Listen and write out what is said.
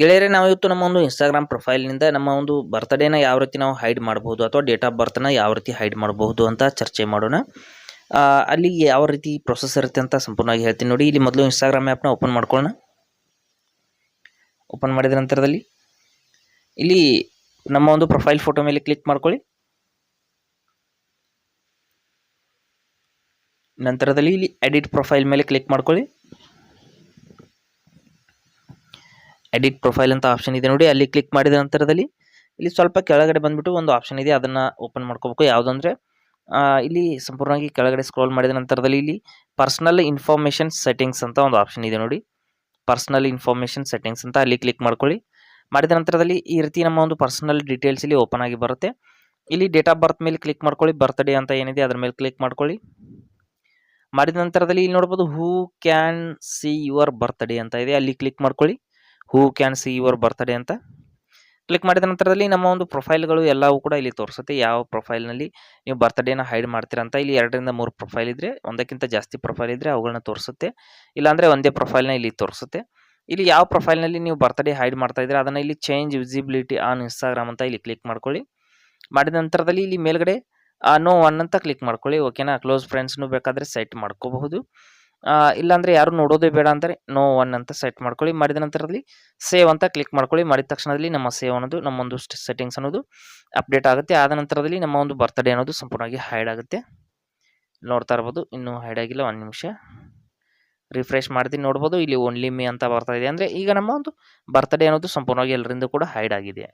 ಗೆಳೆಯರೇ, ನಾವು ಇವತ್ತು ನಮ್ಮ ಒಂದು ಇನ್ಸ್ಟಾಗ್ರಾಮ್ ಪ್ರೊಫೈಲ್ನಿಂದ ನಮ್ಮ ಒಂದು ಬರ್ತ್ಡೇನ ಯಾವ ರೀತಿ ನಾವು ಹೈಡ್ ಮಾಡ್ಬೋದು ಅಥವಾ ಡೇಟ್ ಆಫ್ ಬರ್ತ್ನ ಯಾವ ರೀತಿ ಹೈಡ್ ಮಾಡಬಹುದು ಅಂತ ಚರ್ಚೆ ಮಾಡೋಣ. ಅಲ್ಲಿ ಯಾವ ರೀತಿ ಪ್ರೊಸೆಸ್ ಇರುತ್ತೆ ಅಂತ ಸಂಪೂರ್ಣವಾಗಿ ಹೇಳ್ತೀನಿ ನೋಡಿ. ಇಲ್ಲಿ ಮೊದಲು ಇನ್ಸ್ಟಾಗ್ರಾಮ್ ಆ್ಯಪ್ನ ಓಪನ್ ಮಾಡ್ಕೊಳ್ಳೋಣ. ಓಪನ್ ಮಾಡಿದ ನಂತರದಲ್ಲಿ ಇಲ್ಲಿ ನಮ್ಮ ಒಂದು ಪ್ರೊಫೈಲ್ ಫೋಟೋ ಮೇಲೆ ಕ್ಲಿಕ್ ಮಾಡ್ಕೊಳ್ಳಿ. ನಂತರದಲ್ಲಿ ಇಲ್ಲಿ ಎಡಿಟ್ ಪ್ರೊಫೈಲ್ ಮೇಲೆ ಕ್ಲಿಕ್ ಮಾಡ್ಕೊಳ್ಳಿ. ಎಡಿಟ್ ಪ್ರೊಫೈಲ್ ಅಂತ ಆಪ್ಷನ್ ಇದೆ ನೋಡಿ, ಅಲ್ಲಿ ಕ್ಲಿಕ್ ಮಾಡಿದ ನಂತರದಲ್ಲಿ ಇಲ್ಲಿ ಸ್ವಲ್ಪ ಕೆಳಗಡೆ ಬಂದ್ಬಿಟ್ಟು ಒಂದು ಆಪ್ಷನ್ ಇದೆ, ಅದನ್ನ ಓಪನ್ ಮಾಡ್ಕೋಬೇಕು. ಯಾವುದಂದ್ರೆ ಇಲ್ಲಿ ಸಂಪೂರ್ಣವಾಗಿ ಕೆಳಗಡೆ ಸ್ಕ್ರೋಲ್ ಮಾಡಿದ ನಂತರದಲ್ಲಿ ಇಲ್ಲಿ ಪರ್ಸನಲ್ ಇನ್ಫಾರ್ಮೇಷನ್ ಸೆಟ್ಟಿಂಗ್ಸ್ ಅಂತ ಒಂದು ಆಪ್ಷನ್ ಇದೆ ನೋಡಿ. ಪರ್ಸನಲ್ ಇನ್ಫಾರ್ಮೇಷನ್ ಸೆಟ್ಟಿಂಗ್ಸ್ ಅಂತ ಅಲ್ಲಿ ಕ್ಲಿಕ್ ಮಾಡ್ಕೊಳ್ಳಿ. ಮಾಡಿದ ನಂತರದಲ್ಲಿ ಈ ರೀತಿ ನಮ್ಮ ಒಂದು ಪರ್ಸನಲ್ ಡೀಟೇಲ್ಸ್ ಇಲ್ಲಿ ಓಪನ್ ಆಗಿ ಬರುತ್ತೆ. ಇಲ್ಲಿ ಡೇಟ್ ಆಫ್ ಬರ್ತ್ ಮೇಲೆ ಕ್ಲಿಕ್ ಮಾಡ್ಕೊಳ್ಳಿ ಬರ್ತ್ಡೇ ಅಂತ ಏನಿದೆ ಅದ್ರ ಮೇಲೆ ಕ್ಲಿಕ್ ಮಾಡ್ಕೊಳ್ಳಿ. ಮಾಡಿದ ನಂತರದಲ್ಲಿ ಇಲ್ಲಿ ನೋಡ್ಬೋದು who can see your birthday ಅಂತ ಇದೆ, ಅಲ್ಲಿ ಕ್ಲಿಕ್ ಮಾಡ್ಕೊಳ್ಳಿ. Who can see your birthday ಅಂತ ಕ್ಲಿಕ್ ಮಾಡಿದ ನಂತರದಲ್ಲಿ ನಮ್ಮ ಒಂದು ಪ್ರೊಫೈಲ್ಗಳು ಎಲ್ಲವೂ ಕೂಡ ಇಲ್ಲಿ ತೋರಿಸುತ್ತೆ. ಯಾವ ಪ್ರೊಫೈಲ್ನಲ್ಲಿ ನೀವು ಬರ್ತ್ಡೇನ ಹೈಡ್ ಮಾಡ್ತೀರಾ ಅಂತ ಇಲ್ಲಿ ಎರಡರಿಂದ ಮೂರು ಪ್ರೊಫೈಲ್ ಇದ್ರೆ, ಒಂದಕ್ಕಿಂತ ಜಾಸ್ತಿ ಪ್ರೊಫೈಲ್ ಇದ್ರೆ ಅವುಗಳನ್ನ ತೋರಿಸುತ್ತೆ. ಇಲ್ಲಾಂದ್ರೆ ಒಂದೇ ಪ್ರೊಫೈಲ್ನ ಇಲ್ಲಿ ತೋರಿಸುತ್ತೆ. ಇಲ್ಲಿ ಯಾವ ಪ್ರೊಫೈಲ್ನಲ್ಲಿ ನೀವು ಬರ್ತ್ಡೇ ಹೈಡ್ ಮಾಡ್ತಾ ಇದ್ರೆ ಅದನ್ನ ಇಲ್ಲಿ ಚೇಂಜ್ ವಿಸಿಬಿಲಿಟಿ ಆನ್ ಇನ್ಸ್ಟಾಗ್ರಾಮ್ ಅಂತ ಇಲ್ಲಿ ಕ್ಲಿಕ್ ಮಾಡ್ಕೊಳ್ಳಿ. ಮಾಡಿದ ನಂತರದಲ್ಲಿ ಇಲ್ಲಿ ಮೇಲ್ಗಡೆ ನೋ ಒನ್ ಅಂತ ಕ್ಲಿಕ್ ಮಾಡ್ಕೊಳ್ಳಿ. ಓಕೆನಾ ಕ್ಲೋಸ್ ಫ್ರೆಂಡ್ಸ್ನು ಬೇಕಾದ್ರೆ ಸೆಟ್ ಮಾಡ್ಕೋಬಹುದು. ಇಲ್ಲಾಂದ್ರೆ ಯಾರು ನೋಡೋದೇ ಬೇಡ ಅಂದರೆ ನೋ ಒನ್ ಅಂತ ಸೆಟ್ ಮಾಡ್ಕೊಳ್ಳಿ. ಮಾಡಿದ ನಂತರದಲ್ಲಿ ಸೇವ್ ಅಂತ ಕ್ಲಿಕ್ ಮಾಡ್ಕೊಳ್ಳಿ. ಮಾಡಿದ ತಕ್ಷಣದಲ್ಲಿ ನಮ್ಮ ಸೇವ್ ಅನ್ನೋದು ನಮ್ಮ ಒಂದು ಸೆಟ್ಟಿಂಗ್ಸ್ ಅನ್ನೋದು ಅಪ್ಡೇಟ್ ಆಗುತ್ತೆ. ಆದ ನಂತರದಲ್ಲಿ ನಮ್ಮ ಒಂದು ಬರ್ತ್ಡೇ ಅನ್ನೋದು ಸಂಪೂರ್ಣವಾಗಿ ಹೈಡ್ ಆಗುತ್ತೆ. ನೋಡ್ತಾ ಇರ್ಬೋದು. ಇನ್ನೂ ಹೈಡ್ ಆಗಿಲ್ಲ. ಒಂದು ನಿಮಿಷ ರಿಫ್ರೆಶ್ ಮಾಡ್ತೀನಿ. ನೋಡ್ಬೋದು. ಇಲ್ಲಿ ಓನ್ಲಿ ಮೀ ಅಂತ ಬರ್ತಾ ಇದೆ. ಅಂದರೆ ಈಗ ನಮ್ಮ ಒಂದು ಬರ್ತ್ಡೇ ಅನ್ನೋದು ಸಂಪೂರ್ಣವಾಗಿ ಎಲ್ಲರಿಂದ ಕೂಡ ಹೈಡ್ ಆಗಿದೆ.